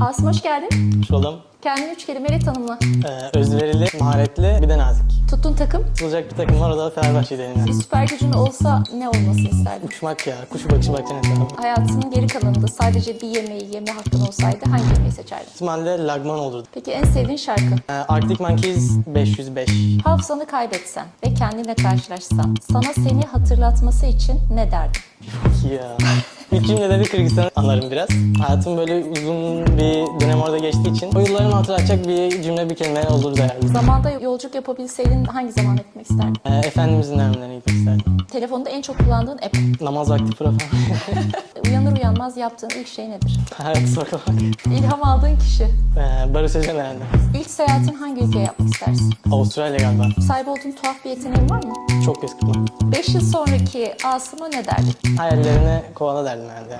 Asım hoş geldin. Hoş buldum. Kendini üç kelimeyle tanımla. Ee, özverili, maharetli, bir de nazik. Tuttuğun takım. Tutulacak bir takım var o da Fenerbahçe benim. Bir süper gücün olsa ne olmasını isterdin? Uçmak ya, kuşu bakışı bakacaksın etrafa. Hayatının geri kalanında sadece bir yemeği yeme hakkın olsaydı hangi yemeği seçerdin? İhtimalle lagman olurdu. Peki en sevdiğin şarkı? Ee, Arctic Monkeys 505. Hafızanı kaybetsen ve kendine karşılaşsan sana seni hatırlatması için ne derdin? ya. İlk cümlede bir Kırgızistan anlarım biraz. Hayatım böyle uzun bir dönem orada geçtiği için o yıllarımı hatırlatacak bir cümle bir kelime olurdu herhalde. Zamanda yolculuk yapabilseydin hangi zaman gitmek isterdin? Ee, Efendimizin emrine gitmek isterdim. Telefonda en çok kullandığın app. Namaz vakti profil. Uyanır uyanmaz yaptığın ilk şey nedir? Hayat sorgulamak. İlham aldığın kişi. Ee, Barış Özen herhalde. İlk seyahatin hangi ülkeye yapmak istersin? Avustralya galiba. Sahip olduğun tuhaf bir yeteneğin var mı? Çok eski bu. 5 yıl sonraki Asım'a ne derdin? Hayallerini kovala derdim herhalde.